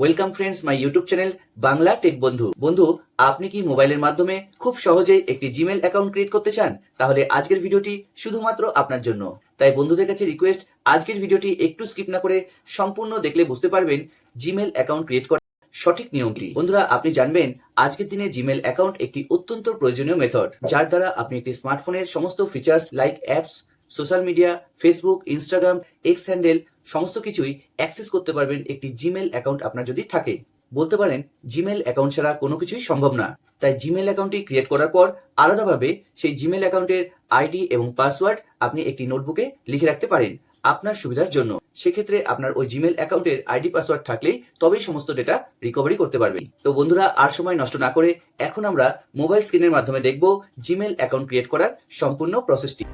Welcome friends my YouTube channel Bangla tech বন্ধু বন্ধু আপনি কি মোবাইলের মাধ্যমে খুব সহজেই একটি জিমেল অ্যাকাউন্ট ক্রিয়েট করতে চান? তাহলে আজকের ভিডিওটি শুধুমাত্র আপনার জন্য। তাই বন্ধুদের কাছে রিকোয়েস্ট আজকের ভিডিওটি একটু স্কিপ না করে সম্পূর্ণ দেখলে বুঝতে পারবেন জিমেল অ্যাকাউন্ট ক্রিয়েট করার সঠিক নিয়মটি বন্ধুরা, আপনি জানবেন, আজকের দিনে জিমেল অ্যাকাউন্ট একটি অত্যন্ত প্রয়োজনীয় মেথড যার দ্বারা আপনি একটি স্মার্টফোনের সমস্ত features like apps social media Facebook Instagram X handle সমস্ত কিছুই অ্যাক্সেস করতে পারবেন একটি জিমেল অ্যাকাউন্ট আপনার যদি থাকে। বলতে পারেন জিমেল অ্যাকাউন্ট ছাড়া কোনো কিছুই সম্ভব না। তাই জিমেল অ্যাকাউন্টটি ক্রিয়েট করার পর আলাদাভাবে সেই জিমেল অ্যাকাউন্টের আইডি এবং পাসওয়ার্ড আপনি একটি নোটবুকে লিখে রাখতে পারেন আপনার সুবিধার জন্য। সেক্ষেত্রে আপনার ওই জিমেল অ্যাকাউন্টের আইডি পাসওয়ার্ড থাকলেই তবেই সমস্ত ডেটা রিকভারি করতে পারবেন। তো বন্ধুরা, আর সময় নষ্ট না করে এখন আমরা মোবাইল স্ক্রিনের মাধ্যমে দেখব জিমেল অ্যাকাউন্ট ক্রিয়েট করার সম্পূর্ণ প্রসেসটি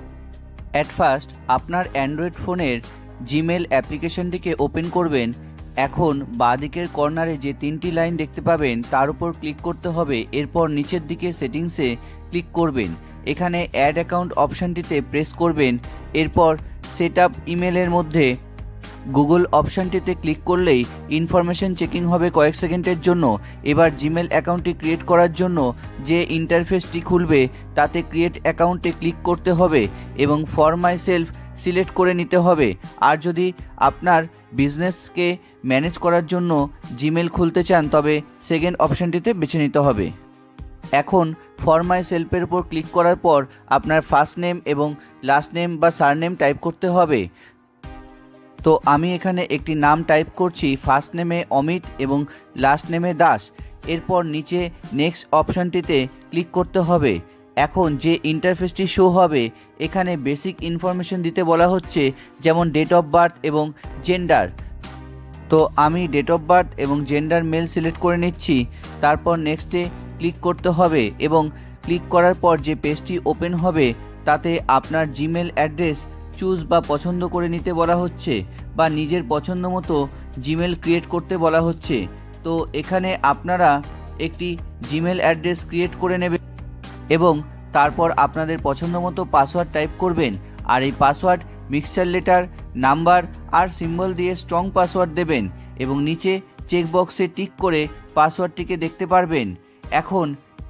অ্যাট ফার্স্ট আপনার অ্যান্ড্রয়েড ফোনের জিমেল অ্যাপ্লিকেশনটিকে ওপেন করবেন। এখন বাঁদিকের কর্নারে যে তিনটি লাইন দেখতে পাবেন, তার উপর ক্লিক করতে হবে। এরপর নিচের দিকে সেটিংসে ক্লিক করবেন। এখানে অ্যাড অ্যাকাউন্ট অপশানটিতে প্রেস করবেন। এরপর সেট আপ ইমেলের মধ্যে গুগল অপশানটিতে ক্লিক করলেই ইনফরমেশন চেকিং হবে কয়েক সেকেন্ডের জন্য। এবার জিমেল অ্যাকাউন্টটি ক্রিয়েট করার জন্য যে ইন্টারফেসটি খুলবে, তাতে ক্রিয়েট অ্যাকাউন্টে ক্লিক করতে হবে এবং ফর মাই সেলফ সিলেক্ট করে নিতে হবে। আর যদি আপনার বিজনেসকে ম্যানেজ করার জন্য জিমেল খুলতে চান, তবে সেকেন্ড অপশানটিতে বেছে নিতে হবে। এখন ফর মাই সেলফের উপর ক্লিক করার পর আপনার ফার্স্ট নেম এবং লাস্ট নেম বা সারনেম টাইপ করতে হবে। তো আমি এখানে একটি নাম টাইপ করছি ফার্স্ট নেমে অমিত এবং লাস্ট নেমে দাস। এরপর নিচে নেক্সট অপশানটিতে ক্লিক করতে হবে। এখন যে ইন্টারফেসটি শো হবে, এখানে বেসিক ইনফরমেশন দিতে বলা হচ্ছে, যেমন ডেট অফ বার্থ এবং জেন্ডার তো আমি ডেট অফ বার্থ এবং জেন্ডার মেল সিলেক্ট করে নিচ্ছি, তারপর নেক্সটে ক্লিক করতে হবে এবং ক্লিক করার পর যে পেজটি ওপেন হবে, তাতে আপনার জিমেল অ্যাড্রেস চুজ বা পছন্দ করে নিতে বলা হচ্ছে বা নিজের পছন্দ মতো জিমেল ক্রিয়েট করতে বলা হচ্ছে, তো এখানে আপনারা একটি জিমেল অ্যাড্রেস ক্রিয়েট করে নেবেন এবং তারপর আপনাদের পছন্দ মতো পাসওয়ার্ড টাইপ করবেন আর এই পাসওয়ার্ড মিক্সচার লেটার নাম্বার আর সিম্বল দিয়ে স্ট্রং পাসওয়ার্ড দেবেন এবং নিচে চেকবক্সে টিক করে পাসওয়ার্ডটিকে দেখতে পারবেন। এখন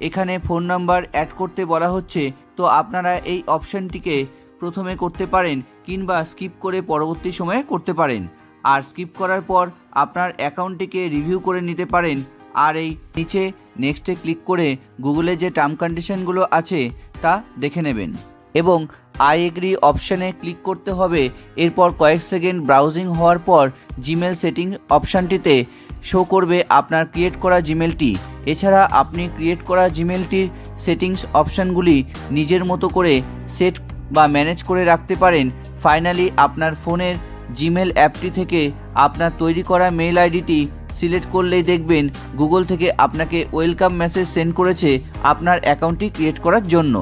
এখানে ফোন নাম্বার অ্যাড করতে বলা হচ্ছে, তো আপনারা এই অপশনটিকে প্রথমে করতে পারেন কিংবা স্কিপ করে পরবর্তী সময়ে করতে পারেন। আর স্কিপ করার পর আপনার অ্যাকাউন্টটিকে রিভিউ করে নিতে পারেন। আর এই নিচে নেক্সটে ক্লিক করে গুগলে যে টার্ম কন্ডিশনগুলো আছে তা দেখে নেবেন। এবং আই এগ্রি অপশানে ক্লিক করতে হবে। এরপর কয়েক সেকেন্ড ব্রাউজিং হওয়ার পর জিমেল সেটিং অপশানটিতে শো করবে আপনার ক্রিয়েট করা জিমেলটি। এছাড়া আপনি ক্রিয়েট করা জিমেলটির সেটিংস অপশানগুলি নিজের মতো করে সেট বা ম্যানেজ করে রাখতে পারেন ফাইনালি আপনার ফোনের জিমেল অ্যাপটি থেকে আপনার তৈরি করা মেল আইডিটি সিলেক্ট করলেই দেখবেন গুগল থেকে আপনাকে ওয়েলকাম মেসেজ সেন্ড করেছে আপনার অ্যাকাউন্টটি ক্রিয়েট করার জন্য।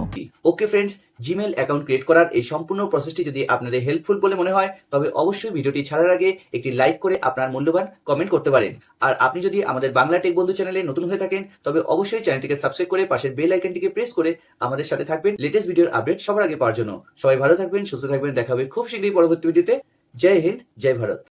Okay friends Gmail account create করার এই সম্পূর্ণ প্রসেসটি যদি আপনাদের হেল্পফুল বলে মনে হয়, তবে অবশ্যই ভিডিওটি ছাড়ার আগে একটি লাইক করে আপনার মূল্যবান কমেন্ট করতে পারেন। আর আপনি যদি আমাদের বাংলা টেক বন্ধু চ্যানেলে নতুন হয়ে থাকেন, তবে অবশ্যই চ্যানেলটিকে সাবস্ক্রাইব করে পাশের বেল আইকনটিকে প্রেস করে আমাদের সাথে থাকবেন লেটেস্ট ভিডিওর আপডেট সবার আগে পাওয়ার জন্য। সবাই ভালো থাকবেন, সুস্থ থাকবেন, দেখা হবে খুব শীঘ্রই পরবর্তী ভিডিওতে জয় হিন্দ, জয় ভারত।